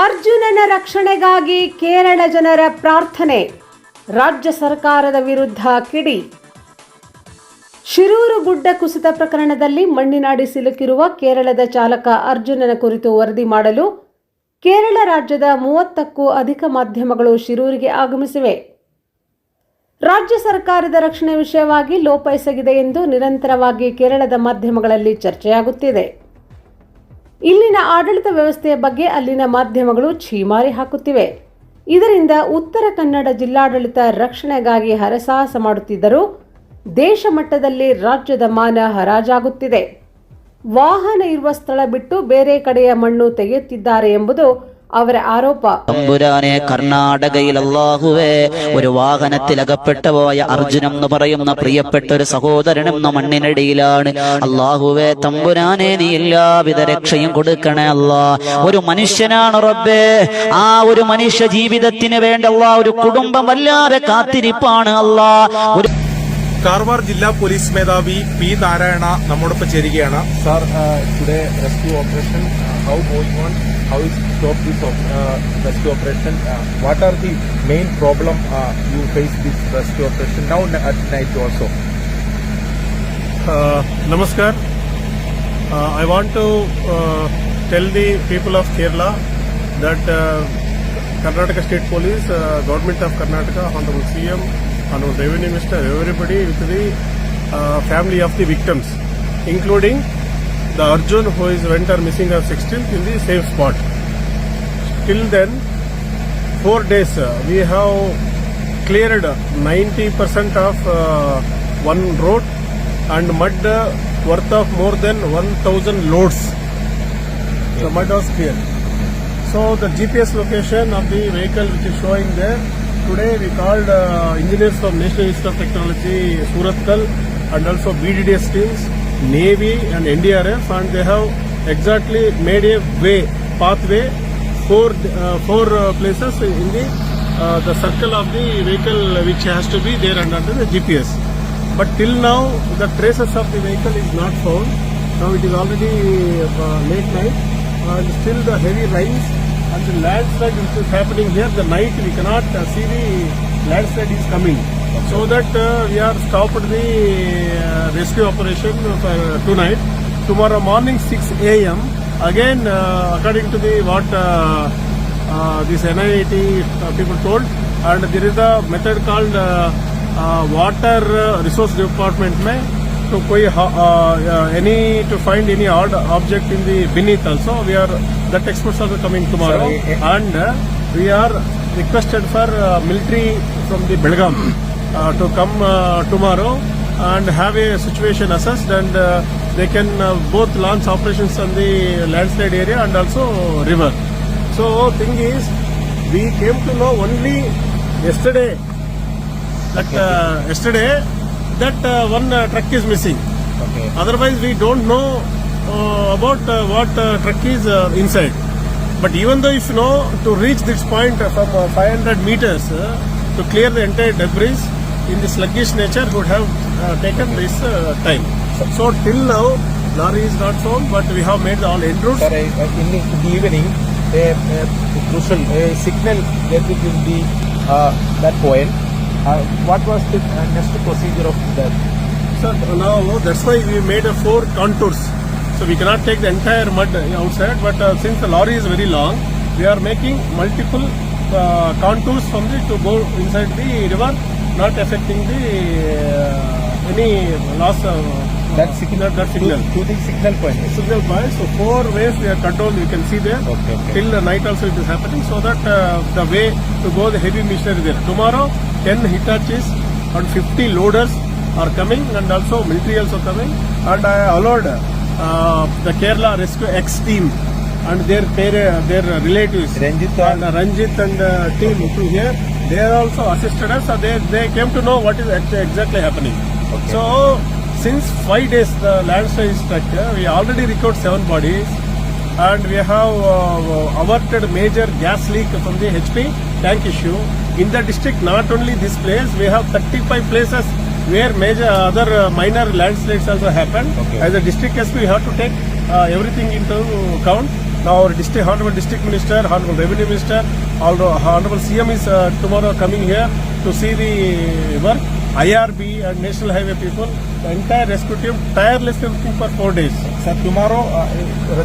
ಅರ್ಜುನನ ರಕ್ಷಣೆಗಾಗಿ ಕೇರಳ ಜನರ ಪ್ರಾರ್ಥನೆ, ರಾಜ್ಯ ಸರ್ಕಾರದ ವಿರುದ್ಧ ಕಿಡಿ. ಶಿರೂರು ಗುಡ್ಡ ಕುಸಿತ ಪ್ರಕರಣದಲ್ಲಿ ಮಣ್ಣಿನಾಡಿ ಸಿಲುಕಿರುವ ಕೇರಳದ ಚಾಲಕ ಅರ್ಜುನನ ಕುರಿತು ವರದಿ ಮಾಡಲು ಕೇರಳ ರಾಜ್ಯದ ಮೂವತ್ತಕ್ಕೂ ಅಧಿಕ ಮಾಧ್ಯಮಗಳು ಶಿರೂರಿಗೆ ಆಗಮಿಸಿವೆ. ರಾಜ್ಯ ಸರ್ಕಾರದ ರಕ್ಷಣೆ ವಿಷಯವಾಗಿ ಲೋಪ ಎಸಗಿದೆ ಎಂದು ನಿರಂತರವಾಗಿ ಕೇರಳದ ಮಾಧ್ಯಮಗಳಲ್ಲಿ ಚರ್ಚೆಯಾಗುತ್ತಿದೆ. ಇಲ್ಲಿನ ಆಡಳಿತ ವ್ಯವಸ್ಥೆಯ ಬಗ್ಗೆ ಅಲ್ಲಿನ ಮಾಧ್ಯಮಗಳು ಛೀಮಾರಿ ಹಾಕುತ್ತಿವೆ. ಇದರಿಂದ ಉತ್ತರ ಕನ್ನಡ ಜಿಲ್ಲಾಡಳಿತ ರಕ್ಷಣೆಗಾಗಿ ಹರಸಾಹಸ ಮಾಡುತ್ತಿದ್ದರೂ ದೇಶ ಮಟ್ಟದಲ್ಲಿ ರಾಜ್ಯದ ಮಾನ ಹರಾಜಾಗುತ್ತಿದೆ. ವಾಹನ ಇರುವ ಸ್ಥಳ ಬಿಟ್ಟು ಬೇರೆ ಕಡೆಯ ಮಣ್ಣು ತೆಗೆಯುತ್ತಿದ್ದಾರೆ ಎಂಬುದು അവരെ ആരോപ തമ്പുരാനെ കർണാടകയിൽ അള്ളാഹുവേ ഒരു വാഹനത്തിൽ അകപ്പെട്ടു പോയ അർജുനം എന്ന് പറയുന്ന പ്രിയപ്പെട്ട ഒരു സഹോദരൻ എന്ന മണ്ണിനടിയിലാണ്. അള്ളാഹുവേ തമ്പുരാനെ നീ എല്ലാവിധ രക്ഷയും കൊടുക്കണേ അല്ലാ ഒരു മനുഷ്യനാണ് റബ്ബേ. ആ ഒരു മനുഷ്യ ജീവിതത്തിന് വേണ്ട അല്ലാ ഒരു കുടുംബം വല്ലാതെ കാത്തിരിപ്പാണ് അല്ലാ ഒരു കാർവാർ ജില്ലാ പോലീസ് മേധാവി പി നാരായണ നമ്മോടൊപ്പം ചേരുകയാണ്. Sir today rescue operation how going on, how is stop this uh, rescue operation, uh, what are the main problem uh, you face this rescue operation now at night also? Uh, namaskar. Uh, I want to uh, tell the people of Kerala that uh, Karnataka State Police, uh, Government of Karnataka, Honorable CM, Honorable Revenue Minister, everybody with the uh, family of the victims, including the Arjun who is went or missing on 16th in the same spot. Till then, four days uh, we have cleared 90% of uh, one road and mud worth of more than 1000 loads. The mud was cleared. So the GPS location of the vehicle which is showing there, today we called uh, engineers from National Institute of Technology, Suratkal and also BDDS teams, Navy and NDRF and they have exactly made a way, pathway, four, uh, four uh, places in the uh, the circle of the vehicle which has to be there under the GPS. But till now, the traces of the vehicle is not found. Now it is already uh, late night, and still the heavy rains and the landslide which is happening here. The night we cannot uh, see the landslide is coming. So that uh, we are stopped the uh, rescue operation for tonight. Tomorrow morning 6 a.m. Again, uh, according to the what uh, uh, this NIT uh, people told, and there is a method called uh, uh, water uh, resource department में तो कोई uh, uh, any to find any odd object in the beneath also we are that experts also coming tomorrow eh? and uh, we are requested for uh, military from the Belgaum uh, to come uh, tomorrow and have a situation assessed and uh, they can uh, both launch operations on the landslide area and also river. So thing is, we came to know only yesterday that uh, yesterday that uh, one uh, truck is missing. Okay. Otherwise, we don't know uh, about uh, what uh, truck is uh, inside. But even though if you know to reach this point uh, from uh, 500 meters uh, to clear the entire debris in the sluggish nature would have uh, taken this uh, time. So till now, lorry is not found, but we have made all end routes. Sir, uh, in the in the evening, a, a crucial a signal get in the uh, that point. Uh, what was the uh, next procedure of that? So now that's why we made a four contours. So we cannot take the entire mud outside, but uh, since the lorry is very long, we are making multiple uh, contours from the to go inside the river, not affecting the uh, any loss. Uh, That signal, that, signal. To, to the signal point. Signal point. So four ways we are controlled. You can see there. Okay, okay. Till the night also it is happening. So that uh, the way to go, the heavy machinery there. Tomorrow, 10 Hitachis and 50 loaders are coming, and also military also coming. And I allowed uh, the Kerala Rescue X team and their their, their relatives. Ranjit and uh, Ranjit and uh, team okay. to here. They are also assisted us. So they they came to know what is act- exactly happening. Okay. So since five days the landslide struck, we already recovered seven bodies, and we have uh, averted major gas leak from the HP tank issue. In the district, not only this place, we have 35 places where major other uh, minor landslides also happened. Okay. As a district SP, we have to take uh, everything into count. Now our district, honorable district minister, honorable revenue minister, although honorable CM is uh, tomorrow coming here to see the work. IRB and National Highway people, the entire rescue team tirelessly working for four days. Sir, tomorrow uh,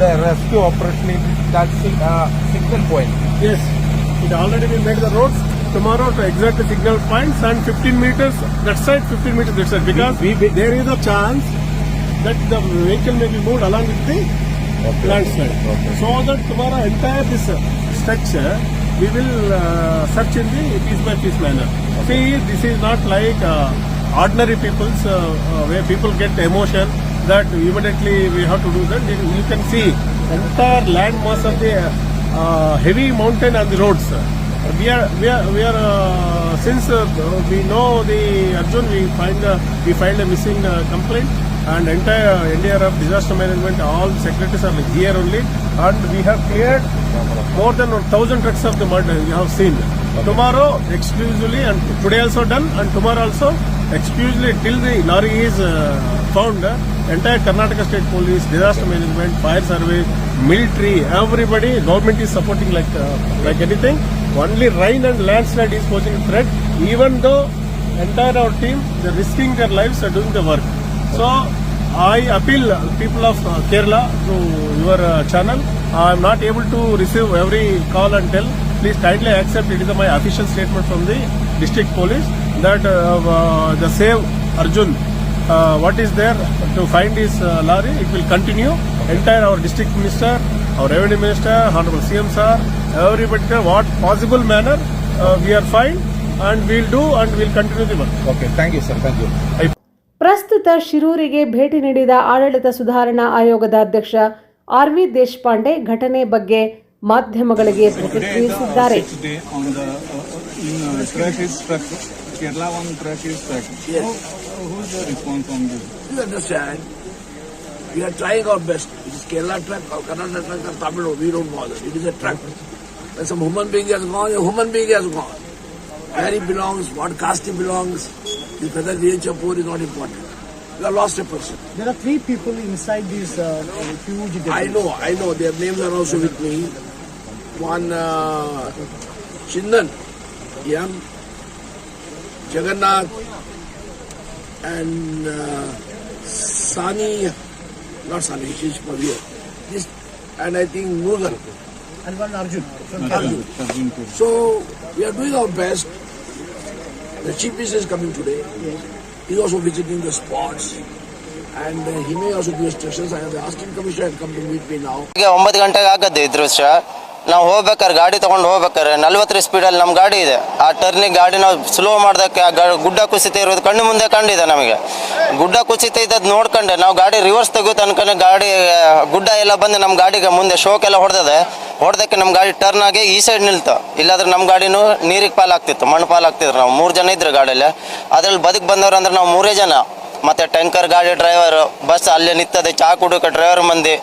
the rescue operation is that uh, signal point. Yes, it already been made the roads. Tomorrow to exert the signal points and 15 meters that side, 15 meters that side because We- we- there is a chance that the vehicle may be moved along with the landslide. So that tomorrow entire this uh, uh, we will uh, search in the piece by piece manner. See, this is not like uh, ordinary people's uh, uh, where people get emotion that immediately we have to do that. You can see entire land mass of the uh, heavy mountain on the roads. We are we are we are uh, since uh, we know the Arjun we find uh, we find a missing uh, complaint and entire NDRF disaster management all secretaries are here only and we have cleared more than a thousand trucks of the mud you have seen. Tomorrow exclusively and today also done and tomorrow also exclusively till the lorry is uh, found uh, entire Karnataka State Police, disaster management, fire service, military, everybody, government is supporting like uh, like anything. Only rain and landslide is posing threat. Even though entire our team, they're risking their lives are doing the work. So I appeal people of uh, Kerala to your uh, channel. am not able to receive every call and tell. Please kindly accept it is my official statement from the district police that uh, uh, the save Arjun uh, what is there to find his uh, lorry it will continue entire our district minister our revenue minister honorable cm sir everybody what possible manner uh, we are fine and we'll do and we'll continue the work Okay, thank you, sir. Thank you. I... ಪ್ರಸ್ತುತ ಶಿರೂರಿಗೆ ಭೇಟಿ ನೀಡಿದ ಆಡಳಿತ ಸುಧಾರಣಾ ಆಯೋಗದ ಅಧ್ಯಕ್ಷ R V Deshpande ಘಟನೆ ಬಗ್ಗೆ ಮಾಧ್ಯಮಗಳಿಗೆ ಪ್ರತಿಕ್ರಿಯಿಸಿದ್ದಾರೆ sixth day on the uh, in uh, truck is stuck. Kerala one truck is stuck. Yes. How, who's the response on this? You understand? We are trying our best. It is Kerala truck or Karnataka truck or Tamil Nadu, we don't bother. It is a truck. When some human being has gone, a human being has gone. Where he belongs, what caste he belongs, is whether rich or poor is not important. We have lost a person. There are three people inside this uh, huge debris. I know, I know. Their names are also with me. One uh, Chindan, M. Jagannath, and uh, Sani, not Sani, she's from here. This, and I think Mughal. And one Arjun. From Arjun. Arjun Puri. So we are doing our best. The chief minister is coming today. He's also visiting the spots. And uh, he may also give instructions. I have the assistant commissioner had come to meet me now. ಈಗ ಒಂಬತ್ತು ಗಂಟೆಗೆ ಆಗತ್ತೆ ಈ ದೃಶ್ಯ ನಾವು ಹೋಗ್ಬೇಕಾದ್ರೆ ಗಾಡಿ ತಗೊಂಡು ಹೋಗ್ಬೇಕಾದ್ರೆ ನಲ್ವತ್ತರ ಸ್ಪೀಡಲ್ಲಿ ನಮ್ಮ ಗಾಡಿ ಇದೆ. ಆ ಟರ್ನಿಗೆ ಗಾಡಿ ನಾವು ಸ್ಲೋ ಮಾಡಿದಕ್ಕೆ ಆ ಗುಡ್ಡ ಕುಸಿತ ಇರೋದು ಕಣ್ಣು ಮುಂದೆ ಕಂಡಿದೆ ನಮಗೆ. ಗುಡ್ಡ ಕುಸಿತ ಇದ್ದದ್ದು ನೋಡ್ಕೊಂಡೆ. ನಾವು ಗಾಡಿ ರಿವರ್ಸ್ ತೆಗೆದು ಅನ್ಕೊಂಡು ಗಾಡಿ, ಗುಡ್ಡ ಎಲ್ಲ ಬಂದು ನಮ್ಮ ಗಾಡಿಗೆ ಮುಂದೆ ಶೋಕ್ ಎಲ್ಲ ಹೊಡೆದದೆ. ಹೊಡೆದಕ್ಕೆ ನಮ್ಮ ಗಾಡಿ ಟರ್ನ್ ಆಗಿ ಈ ಸೈಡ್ ನಿಲ್ತು. ಇಲ್ಲಾಂದ್ರೆ ನಮ್ಮ ಗಾಡಿನೂ ನೀರಿಗೆ ಪಾಲಾಗ್ತಿತ್ತು, ಮಣ್ಣು ಪಾಲಾಗ್ತಿದ್ರು. ನಾವು ಮೂರು ಜನ ಇದ್ರು ಗಾಡಿಯಲ್ಲಿ ಅದ್ರಲ್ಲಿ ಬದುಕು ಬಂದವ್ರು ಅಂದ್ರೆ ನಾವು ಮೂರೇ ಜನ. ಮತ್ತೆ ಟ್ಯಾಂಕರ್ ಗಾಡಿ ಡ್ರೈವರ್ ಬಸ್ ಅಲ್ಲೇ ನಿಂತದೆ, ಚಾ ಕುಡಿಯೋಕೆ ಡ್ರೈವರ್ ಮಂದಿ.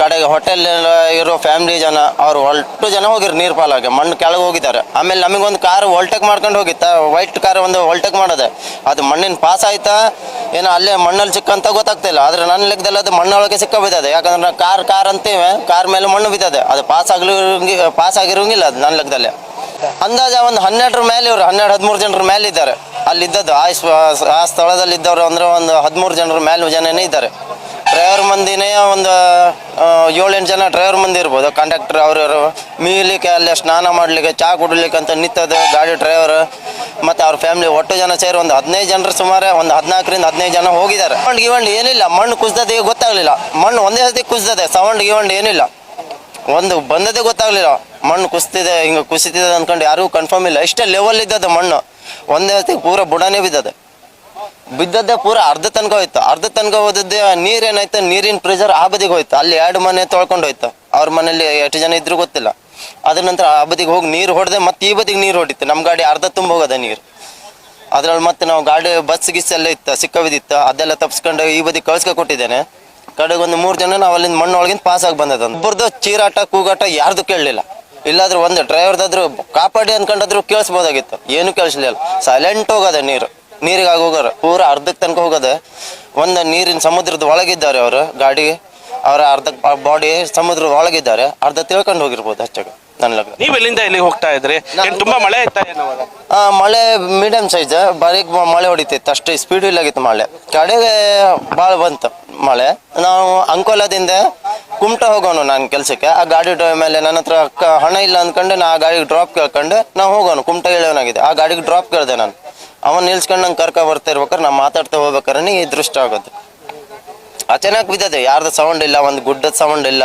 ಕಡೆಗೆ ಹೋಟೆಲ್ ಇರೋ ಫ್ಯಾಮಿಲಿ ಜನ, ಅವ್ರು ಒಟ್ಟು ಜನ ಹೋಗಿರು ನೀರು ಪಾಲಾಗೆ, ಮಣ್ಣು ಕೆಳಗೆ ಹೋಗಿದ್ದಾರೆ. ಆಮೇಲೆ ನಮಗೊಂದು ಕಾರ್ ವೋಲ್ಟೆಕ್ ಮಾಡ್ಕೊಂಡು ಹೋಗಿತ್ತ ವೈಟ್ ಕಾರ್ ಒಂದು ವೋಲ್ಟೆಕ್ ಮಾಡೋದೆ. ಅದು ಮಣ್ಣಿನ ಪಾಸ್ ಆಯ್ತಾ, ಏನೋ ಅಲ್ಲೇ ಮಣ್ಣಲ್ಲಿ ಸಿಕ್ಕಂತ ಗೊತ್ತಾಗ್ತಿಲ್ಲ. ಆದ್ರೆ ನನ್ನ ಲೆಕ್ಕದಲ್ಲಿ ಅದು ಮಣ್ಣೊಳಗೆ ಸಿಕ್ಕ ಬಿದ್ದದೆ. ಯಾಕಂದ್ರೆ ಕಾರ್ ಕಾರ್ ಅಂತೀವಿ ಕಾರ್ ಮೇಲೆ ಮಣ್ಣು ಬಿದ್ದದೆ. ಅದು ಪಾಸ್ ಆಗ್ಲಿ ಪಾಸ್ ಆಗಿರೋಂಗಿಲ್ಲ ಅದು ನನ್ನ ಲೆಕ್ಕದಲ್ಲಿ. ಅಂದಾಜ ಒಂದು ಹನ್ನೆರಡರ ಮೇಲೆ ಇವರು, ಹನ್ನೆರಡು ಹದಿಮೂರು ಜನರ ಮೇಲೆ ಇದ್ದಾರೆ. ಅಲ್ಲಿದ್ದದ್ದು. ಆ ಆ ಸ್ಥಳದಲ್ಲಿ ಇದ್ದವರು ಅಂದ್ರೆ ಒಂದು ಹದಿಮೂರು ಜನರ ಮೇಲೆ ಜನನೇ ಇದ್ದಾರೆ. ಡ್ರೈವರ್ ಮಂದಿನೇ ಒಂದು ಏಳೆಂಟು ಜನ ಡ್ರೈವರ್ ಮಂದಿ ಇರ್ಬೋದು. ಕಂಡಕ್ಟರ್ ಅವರು ಮೀಲಿಕ್ಕೆ ಅಲ್ಲಿ ಸ್ನಾನ ಮಾಡಲಿಕ್ಕೆ ಚಹಾ ಕುಡಿಲಿಕ್ಕೆ ಅಂತ ನಿಂತದ್ದು ಗಾಡಿ ಡ್ರೈವರ್. ಮತ್ತು ಅವ್ರ ಫ್ಯಾಮಿಲಿ ಒಟ್ಟು ಜನ ಸೇರಿ ಒಂದು ಹದಿನೈದು ಜನರು ಸುಮಾರು ಒಂದು ಹದಿನಾಲ್ಕರಿಂದ ಹದಿನೈದು ಜನ ಹೋಗಿದ್ದಾರೆ. ಸೌಂಡ್ ಗಿವಂಡ್ ಏನಿಲ್ಲ. ಮಣ್ಣು ಕುಸ್ದದೆ ಗೊತ್ತಾಗಲಿಲ್ಲ. ಮಣ್ಣು ಒಂದೇ ಸತಿ ಕುಸ್ದದೆ. ಸೌಂಡ್ ಗಿವಂಡ್ ಏನಿಲ್ಲ. ಒಂದು ಬಂದದೇ ಗೊತ್ತಾಗಲಿಲ್ಲ. ಮಣ್ಣು ಕುಸ್ತಿದೆ, ಹಿಂಗೆ ಕುಸಿತಿದೆ ಅಂದ್ಕೊಂಡು ಯಾರಿಗೂ ಕನ್ಫರ್ಮ್ ಇಲ್ಲ. ಇಷ್ಟೇ ಲೆವೆಲ್ ಇದ್ದದ್ದು ಮಣ್ಣು. ಒಂದೇ ಹೊತ್ತಿಗೆ ಪೂರ ಬುಡನೇ ಬಿದ್ದದೆ. ಬಿದ್ದದ್ದೇ ಪೂರ ಅರ್ಧ ತನಕ ಹೋಯ್ತು. ಅರ್ಧ ತನಕ ಹೋದದ್ದೇ ನೀರೇನಾಯ್ತು ನೀರಿನ ಪ್ರೆಷರ್ ಆ ಬದಿಗೆ ಹೋಯ್ತು. ಅಲ್ಲಿ ಎರಡು ಮನೆ ತೊಳ್ಕೊಂಡು ಹೋಯ್ತು. ಅವ್ರ ಮನೇಲಿ ಎಷ್ಟು ಜನ ಇದ್ರು ಗೊತ್ತಿಲ್ಲ. ಅದ್ರ ನಂತರ ಆ ಬದಿಗೆ ಹೋಗಿ ನೀರು ಹೊಡೆದೆ ಮತ್ತೆ ಈ ಬದಿಗೆ ನೀರು ಹೊಡಿತು. ನಮ್ಮ ಗಾಡಿ ಅರ್ಧ ತುಂಬ ಹೋಗದ ನೀರು. ಅದ್ರಲ್ಲಿ ಮತ್ತೆ ನಾವು ಗಾಡಿ ಬಸ್ ಗಿಸ್ ಎಲ್ಲ ಇತ್ತು, ಸಿಕ್ಕ ಬಿದ್ದಿತ್ತು ಅದೆಲ್ಲ ತಪ್ಸ್ಕೊಂಡು ಈ ಬದಿ ಕಳ್ಸ್ಕೊ ಕೊಟ್ಟಿದ್ದೇನೆ. ಕಡೆಗೆ ಒಂದು ಮೂರು ಜನ ನಾವು ಅಲ್ಲಿಂದ ಮಣ್ಣು ಒಳಗಿಂದ ಪಾಸ್ ಆಗಿ ಬಂದದ ಒಬ್ಬರದು ಚೀರಾಟ, ಕೂಗಾಟ ಯಾರ್ದು ಕೇಳಲಿಲ್ಲ. ಇಲ್ಲಾದ್ರೆ ಒಂದು ಡ್ರೈವರ್ದಾದ್ರು ಕಾಪಾಡಿ ಅನ್ಕೊಂಡಾದ್ರು ಕೇಳಿಸ್ಬೋದಾಗಿತ್ತು. ಏನು ಕೇಳಿಸ್ಲಿಲ್ಲ. ಸೈಲೆಂಟ್ ಹೋಗೋದೆ ನೀರು. ನೀರಿಗೆ ಆಗಿ ಹೋಗೋರು. ಪೂರ ಅರ್ಧಕ್ಕೆ ತನಕ ಹೋಗೋದೆ. ಒಂದು ನೀರಿನ ಸಮುದ್ರದ ಒಳಗಿದ್ದಾರೆ ಅವರು, ಗಾಡಿ. ಅವರ ಅರ್ಧ ಬಾಡಿ ಸಮುದ್ರ ಒಳಗಿದ್ದಾರೆ. ಅರ್ಧ ತಿಳ್ಕೊಂಡು ಹೋಗಿರ್ಬೋದು ಅಷ್ಟೇ ನನ್ನ ಲಗ್ನ. ನೀವ್ ಎಲ್ಲಿಂದ ಎಲ್ಲಿಗೆ ಹೋಗ್ತಾ ಇದ್ರಿ? ಏನ್ ತುಂಬಾ ಮಳೆ ಆಯ್ತಾ ಏನೋ ಅವಾಗ? ಆ, ಮಳೆ ಮೀಡಿಯಂ ಸೈಜ್ ಬಾರೀಕ್ ಮ- ಮಳೆ ಹೊಡಿತಿತ್ತು. ಅಷ್ಟು ಸ್ಪೀಡ್ ಇಲ್ಲಾಗಿತ್ತು ಮಳೆ. ಕಡೆಗೆ ಭಾಳ ಬಂತು ಮಳೆ. ನಾವು ಅಂಕೋಲದಿಂದ ಕುಮಟ ಹೋಗೋಣ ನಾನು ಕೆಲಸಕ್ಕೆ. ಆ ಗಾಡಿ ಡ್ರೈವ್ ಮೇಲೆ ನನ್ನ ಹತ್ರ ಕ- ಹಣ ಇಲ್ಲ ಅಂದ್ಕೊಂಡು ನಾ ಆ ಗಾಡಿಗೆ ಡ್ರಾಪ್ ಕೇಳ್ಕೊಂಡು ನಾವು ಹೋಗೋಣ. ಕುಮಟ ಇಳಿಯೋನಾಗಿದೆ ಆ ಗಾಡಿಗೆ ಡ್ರಾಪ್ ಕೇಳಿದೆ ನಾನು. ಅವನು ನಿಲ್ಸ್ಕೊಂಡು ನಂಗೆ ಕರ್ಕ ಬರ್ತಾ ಇರ್ಬೇಕಾರೆ ನಾ ಮಾತಾಡ್ತಾ ಹೋಗ್ಬೇಕಾರೆ ಈ ದೃಷ್ಟ ಆಗೋದು. ಅಚಾನಕ್ ಬಿದ್ದದೆ ಯಾರ್ದು ಸೌಂಡ್ ಇಲ್ಲ ಒಂದು ಗುಡ್ಡದ ಸೌಂಡ್ ಇಲ್ಲ.